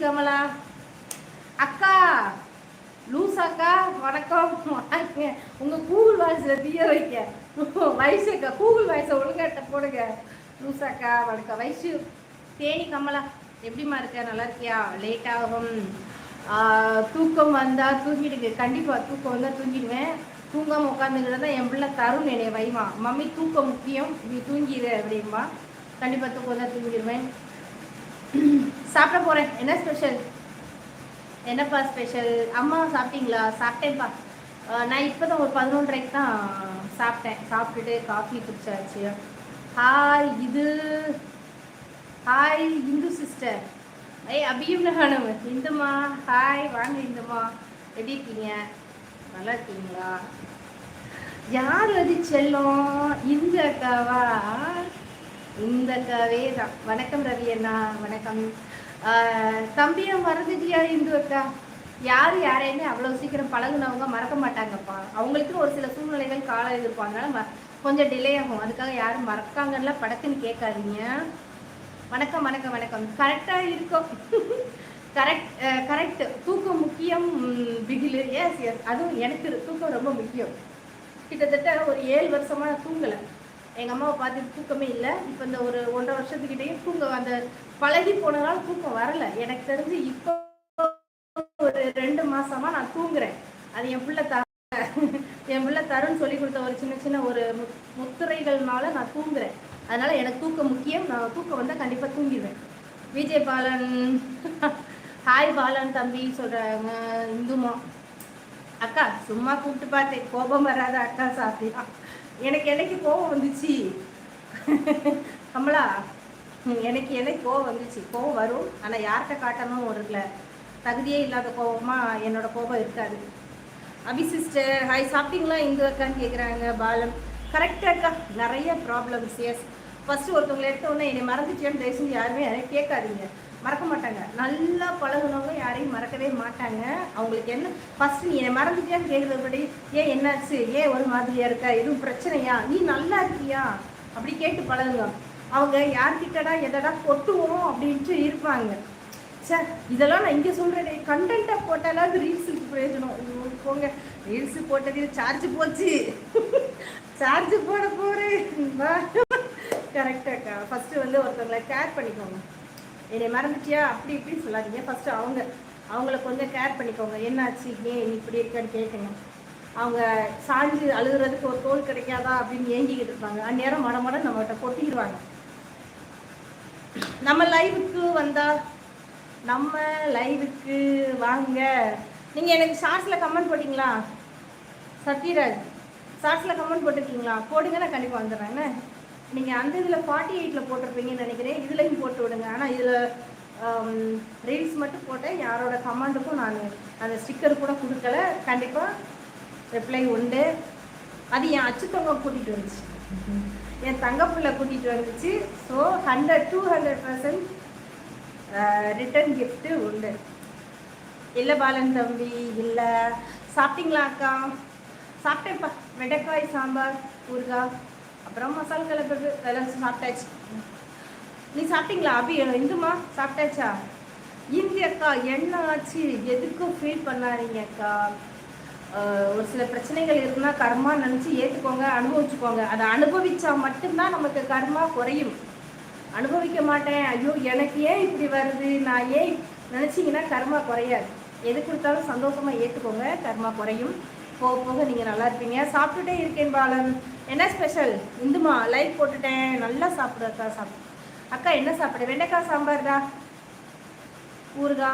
கமலா அக்கா லூஸ் அக்கா வணக்கம். உங்க கூகுள் வாய்ஸ்ல தீய வைக்க. வயசு அக்கா கூகுள் வாய்ஸை ஒழுங்காட்ட போடுங்க. லூஸ் அக்கா வணக்கம். வயசு. தேனி கமலா எப்படிமா இருக்க? நல்லா இருக்கியா? லேட் ஆகும். தூக்கம் வந்தா தூங்கிடுங்க. கண்டிப்பா தூக்கம் வந்தா தூங்கிடுவேன். தூங்காம உட்காந்துக்கிட்டு தான் என் பிள்ளை தரும் என்னைய வைமா. மம்மி தூக்கம் முக்கியம். நீ தூங்கிடு அப்படிம்பா. கண்டிப்பா தூக்கம் தான் தூங்கிடுவேன். சாப்பிட போறேன். என்ன ஸ்பெஷல் என்னப்பா ஸ்பெஷல் அம்மா சாப்பிட்டீங்களா? சாப்பிட்டேன்ப்பா. நான் இப்போ தான் ஒரு பதினொன்றரைக்கு தான் சாப்பிட்டேன். சாப்பிட்டுட்டு காஃபி குடிச்சாச்சு. ஹாய் இது ஹாய் இந்து சிஸ்டர் ஏய் அபியும்னு இந்துமா ஹாய் வாங்க இந்துமா. எப்படி இருக்கீங்க? நல்லா இருக்கீங்களா? யார் அது செல்லும்? இந்த அக்காவா? இந்த அக்காவே தான். வணக்கம் ரவி அண்ணா. வணக்கம். தம்பியை மறந்துட்டியா இந்து அக்கா? யார் யாரையுமே அவ்வளோ சீக்கிரம் பழகுனவங்க மறக்க மாட்டாங்கப்பா. அவங்களுக்குன்னு ஒரு சில சூழ்நிலைகள் காலம் இருக்கும் கொஞ்சம் டிலே ஆகும். அதுக்காக யாரும் மறக்காங்கன்னா படத்துன்னு கேட்காதீங்க. வணக்கம் வணக்கம் வணக்கம். கரெக்டாக இருக்கும். கரெக்ட் கரெக்ட் தூக்கம் முக்கியம் பிகிலு. எஸ் எஸ் அதுவும் எனக்கு தூக்கம் ரொம்ப முக்கியம். கிட்டத்தட்ட ஒரு ஏழு வருஷமாக தூங்கலை. எங்கள் அம்மாவை பார்த்து தூக்கமே இல்லை. இப்போ இந்த ஒரு ஒன்றரை வருஷத்துக்கிட்டேயும் தூங்க அந்த பழகி போனதால் தூக்கம் வரல. எனக்கு தெரிஞ்சு இப்போ ஒரு ரெண்டு மாசமா நான் தூங்குறேன். அது என் பிள்ளை த என் பிள்ளை தருண் சொல்லி கொடுத்த ஒரு சின்ன சின்ன ஒரு முத்துரைகள்னால நான் தூங்குறேன். அதனால எனக்கு தூக்கம் முக்கியம். நான் தூக்கம் வந்தால் கண்டிப்பாக தூங்கிடுவேன் விஜய் பாலன் ஹாய் பாலன் தம்பி சொல்கிறாங்க இந்துமா. அக்கா சும்மா கூப்பிட்டு பார்த்தேன். கோபம் வராத அக்கா சாப்பிட்டா எனக்கு என்னைக்கு கோவம் வந்துச்சு? கமலா எனக்கு என்னைக்கு கோவம் வந்துச்சு? கோவம் வரும் ஆனால் யார்கிட்ட காட்டணும் ஒரு தகுதியே இல்லாத கோபமாக என்னோட கோபம் இருக்காது. அபி சிஸ்டர் ஹாய் சாப்பிட்டீங்களா? இந்து அக்கான்னு கேட்குறாங்க பாலம். கரெக்டாக அக்கா நிறைய ப்ராப்ளம்ஸ் எஸ் ஃபஸ்ட்டு ஒருத்தவங்களை எடுத்தவொடனே என்னை மறந்துச்சேன்னு தயவு யாருமே யாரையும் கேட்காதீங்க. மறக்க மாட்டாங்க. நல்லா பழகுனவங்க யாரையும் மறக்கவே மாட்டாங்க. அவங்களுக்கு என்ன ஃபஸ்ட்டு நீ என்னை மறந்துட்டியான்னு கேட்குறதுபடி ஏன் என்னாச்சு? ஏன் ஒரு மாதிரியா இருக்கா? எதுவும் பிரச்சனையா? நீ நல்லா இருக்கியா? அப்படி கேட்டு பழகுங்க. அவங்க யார்கிட்டடா எதடா கொட்டுவோம் அப்படின்ட்டு இருப்பாங்க. சார் இதெல்லாம் நான் இங்கே சொல்கிறேன் கண்டென்ட்டாக போட்டாலாவது ரீல்ஸுக்கு பிரயோஜனம். போங்க. ரீல்ஸு போட்டது சார்ஜ் போச்சு. சார்ஜ் போட போகிறேன் கரெக்டாக ஃபஸ்ட்டு வந்து ஒருத்தவங்களை கேர் பண்ணிக்கோங்க. என்னை மறந்துட்டியா? அப்படி இப்படின்னு சொல்லாதீங்க. ஃபஸ்ட்டு அவங்க அவங்கள கொஞ்சம் கேர் பண்ணிக்கோங்க. என்னாச்சு? ஏன் இப்படி இருக்கான்னு கேட்குங்க அவங்க சாஞ்சு அழுகுறதுக்கு ஒரு தோல் கிடைக்காதா அப்படின்னு ஏங்கிக்கிட்டு இருப்பாங்க. அந்நேரம் மட மட நம்மகிட்ட கொட்டிடுவாங்க. நம்ம லைவுக்கு வந்தா நம்ம லைவுக்கு வாங்க. நீங்கள் எனக்கு ஷார்ட்ஸில் கமெண்ட் போட்டிங்களா? சத்யராஜ் ஷார்ட்ஸில் கமெண்ட் போட்டிருக்கீங்களா? போடுங்க நான் கண்டிப்பாக வந்துடுறேன். என்ன? நீங்கள் அந்த இதில் ஃபார்ட்டி எயிட்டில் போட்டிருப்பீங்கன்னு நினைக்கிறேன். இதுலையும் போட்டு விடுங்க. ஆனால் இதில் ரீல்ஸ் மட்டும் போட்டேன். யாரோட கமெண்ட்டுக்கும் நான் அந்த ஸ்டிக்கர் கூட கொடுக்கல. கண்டிப்பாக ரிப்ளை உண்டு. அது என் அச்சுத்தவங்க கூட்டிகிட்டு வந்துச்சு. என் தங்கப்பிள்ளை கூட்டிகிட்டு வந்துச்சு. So hundred to hundred percent return gift உண்டு. இல்லை பாலன் தம்பி இல்லை. சாப்பிட்டீங்களா அக்கா? சாப்பிட்டேன்ப்பா. வெண்டைக்காய் சாம்பார் ஊறுகாய். அப்புறம் மசால் கலப்பது எல்லாம் சாப்பிட்டாச்சு. நீ சாப்பிட்டீங்களா அபி? இந்துமா சாப்பிட்டாச்சா? இந்தி அக்கா என்ன ஆச்சு? எதுக்கும் ஃபீல் பண்ணாதீங்க அக்கா? ஒரு சில பிரச்சனைகள் இருந்தால் கர்மா நினச்சி ஏற்றுக்கோங்க அனுபவிச்சுக்கோங்க. அதை அனுபவிச்சா மட்டும்தான் நமக்கு கர்மா குறையும். அனுபவிக்க மாட்டேன். ஐயோ எனக்கு ஏன் இப்படி வருது? நான் ஏன் நினச்சிங்கன்னா கர்மா குறையாது. எது கொடுத்தாலும் சந்தோஷமாக ஏற்றுக்கோங்க கர்மா குறையும். போக போக நீங்கள் நல்லா இருப்பீங்க. சாப்பிட்டுட்டே இருக்கேன் பாலன். என்ன ஸ்பெஷல் இந்துமா லைக் போட்டுட்டேன். நல்லா சாப்பிடு அக்கா சாப்பிடு அக்கா என்ன சாப்பிடு? வெண்டைக்காய் சாம்பார் தான் ஊறுகா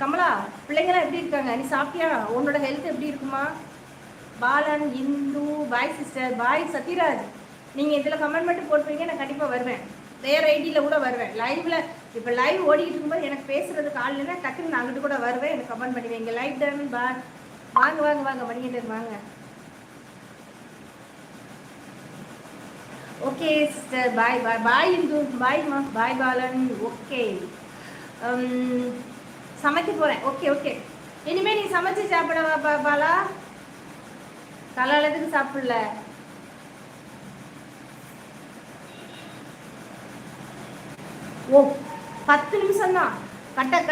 கமலா பிள்ளைங்களாம் எப்படி இருக்காங்க? நீ சாப்பிட்டியா? உன்னோட ஹெல்த் எப்படி இருக்குமா? Balan Indhu bye sister bye Sathyaraj. நீங்கள் இதில் கமெண்ட் மட்டும் போட்டுருவீங்க நான் கண்டிப்பாக வருவேன். வேறு ஐடியில் கூட வருவேன். லைவில் இப்போ லைவ் ஓடிக்கிட்டு இருக்கும்போது எனக்கு பேசுகிறது காலையில் இல்லைன்னா டக்குன்னு நான் அங்கிட்டு கூட வருவேன். எனக்கு கமெண்ட் பண்ணுவீங்க லைவ் டன் பா வாங்க வாங்க வாங்க மணிகண்டன் வாங்க. Okay sister bye bye bye Hindu பாய்மா பாய் பாலன். ஓகே um, சமைக்க போகிறேன் ஓகே ஓகே இனிமேல் நீ சமைச்சு சாப்பிடவா பா பாலா? கலாலத்துக்கு சாப்பிடல. ஓ பத்து நிமிஷம் தான் கட்ட